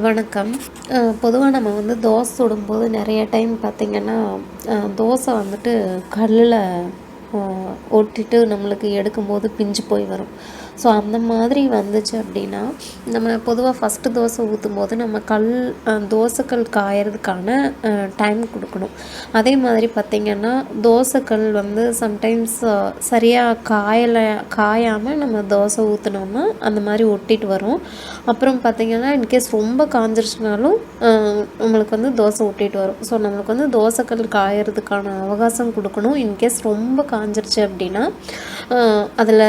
வணக்கம். பொதுவாக நம்ம வந்து தோசை சுடும்போது நிறைய டைம் பார்த்திங்கன்னா தோசை வந்துட்டு கல்லில் ஒட்டிட்டு நம்மளுக்கு எடுக்கும்போது பிஞ்சு போய் வரும். ஸோ அந்த மாதிரி வந்துச்சு அப்படின்னா நம்ம பொதுவாக ஃபஸ்ட்டு தோசை ஊற்றும் போது நம்ம கல் தோசைக்கல் காயறதுக்கான டைம் கொடுக்கணும். அதே மாதிரி பார்த்திங்கன்னா தோசைக்கல் வந்து சம்டைம்ஸ் சரியாக காயலை காயாமல் நம்ம தோசை ஊற்றினோம்னா அந்த மாதிரி ஒட்டிட்டு வரும். அப்புறம் பார்த்திங்கன்னா இன்கேஸ் ரொம்ப காஞ்சிருச்சுனாலும் நம்மளுக்கு வந்து தோசை ஒட்டிட்டு வரும். ஸோ நம்மளுக்கு வந்து தோசைக்கல் காயறதுக்கான அவகாசம் கொடுக்கணும். இன்கேஸ் ரொம்ப காஞ்சிருச்சு அப்படின்னா அதில்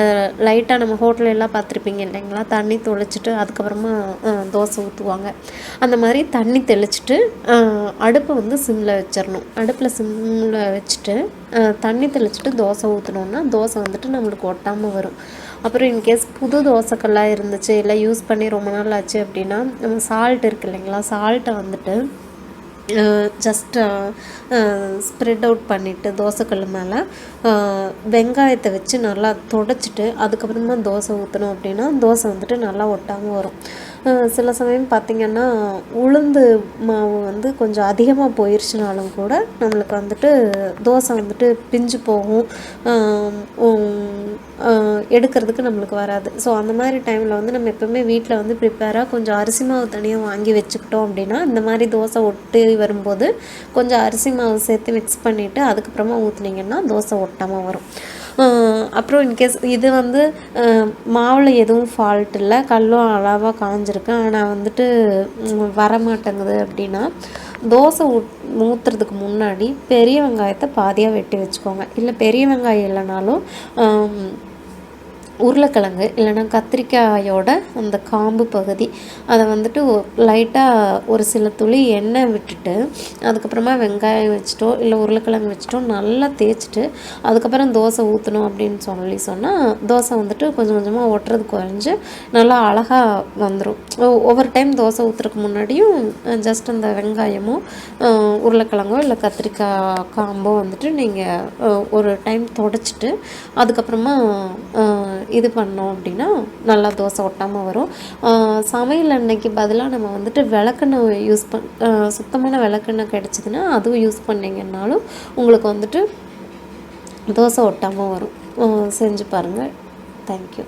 லைட்டாக நம்ம ஹோட்டல் எல்லாம் பார்த்துருப்பீங்க இல்லைங்களா? தண்ணி தொளிச்சிட்டு அதுக்கப்புறமா தோசை ஊற்றுவாங்க அந்த மாதிரி தண்ணி தெளிச்சிட்டு அடுப்பை வந்து சிம்மில் வச்சிடணும் அடுப்பில் சிம்மில் வச்சுட்டு தண்ணி தெளிச்சிட்டு தோசை ஊற்றினோன்னா தோசை வந்துட்டு நம்மளுக்கு ஒட்டாமல் வரும். அப்புறம் இன்கேஸ் புது தோசைக்கெல்லாம் இருந்துச்சு இல்லை யூஸ் பண்ணி ரொம்ப நாள் ஆச்சு அப்படின்னா நம்ம சால்ட் இருக்குது இல்லைங்களா? சால்ட்டை வந்துட்டு ஜஸ்ட் ஸ்ப்ரெட் அவுட் பண்ணிவிட்டு தோசைக்கல் மேலே வெங்காயத்தை வச்சு நல்லா தொடச்சிட்டு அதுக்கப்புறமா தோசை ஊற்றணும் அப்படின்னா தோசை வந்துட்டு நல்லா ஒட்டாமல் வரும். சில சமயம் பார்த்திங்கன்னா உளுந்து மாவு வந்து கொஞ்சம் அதிகமாக போயிடுச்சுனாலும் கூட நம்மளுக்கு வந்துட்டு தோசை வந்துட்டு பிஞ்சு போகும். எடுக்கிறதுக்கு நம்மளுக்கு வராது. ஸோ அந்த மாதிரி டைமில் வந்து நம்ம எப்போவுமே வீட்டில் வந்து ப்ரிப்பேராக கொஞ்சம் அரிசி மாவு தனியாக வாங்கி வச்சுக்கிட்டோம் அப்படின்னா இந்த மாதிரி தோசை ஒட்டி வரும்போது கொஞ்சம் அரிசி மாவு சேர்த்து மிக்ஸ் பண்ணிவிட்டு அதுக்கப்புறமா ஊற்றுனீங்கன்னா தோசை ஒட்டாமல் வரும். அப்புறம் இன்கேஸ் இது வந்து மாவில் எதுவும் ஃபால்ட் இல்லை. கல்லும் அளவாக காஞ்சிருக்கு. ஆனால் வந்துட்டு வரமாட்டேங்குது அப்படின்னா தோசை ஊட் ஊற்றுறதுக்கு முன்னாடி பெரிய வெங்காயத்தை பாதியாக வெட்டி வச்சுக்கோங்க. இல்லை பெரிய வெங்காயம் இல்லைனாலும் உருளைக்கிழங்கு இல்லைன்னா கத்திரிக்காயோட அந்த காம்பு பகுதி அதை வந்துட்டு லைட்டாக ஒரு சில துளி எண்ணெய் விட்டுட்டு அதுக்கப்புறமா வெங்காயம் வச்சுட்டோ இல்லை உருளைக்கிழங்கு வச்சுட்டோ நல்லா தேய்ச்சிட்டு அதுக்கப்புறம் தோசை ஊற்றணும் அப்படின்னு சொல்லி சொன்னால் தோசை வந்துட்டு கொஞ்சம் கொஞ்சமாக ஒட்டுறது குறைஞ்சு நல்லா அழகாக வந்துடும் ஒவ்வொரு டைம் தோசை ஊற்றுறதுக்கு முன்னாடியும் ஜஸ்ட் அந்த வெங்காயமோ உருளைக்கிழங்கோ இல்லை கத்திரிக்காய் காம்போ வந்துட்டு நீங்கள் ஒரு டைம் தொடச்சிட்டு அதுக்கப்புறமா இது பண்ணோம் அப்படின்னா நல்லா தோசை ஒட்டாமல் வரும். சமையல் அன்னைக்கு பதிலாக நம்ம வந்துட்டு விளக்கெண்ணெய் யூஸ் பண் சுத்தமான விளக்கெண்ணெய் கிடச்சிதுன்னா அதுவும் யூஸ் பண்ணிங்கன்னாலும் உங்களுக்கு வந்துட்டு தோசை ஒட்டாமல் வரும். செஞ்சு பாருங்கள் தேங்க்யூ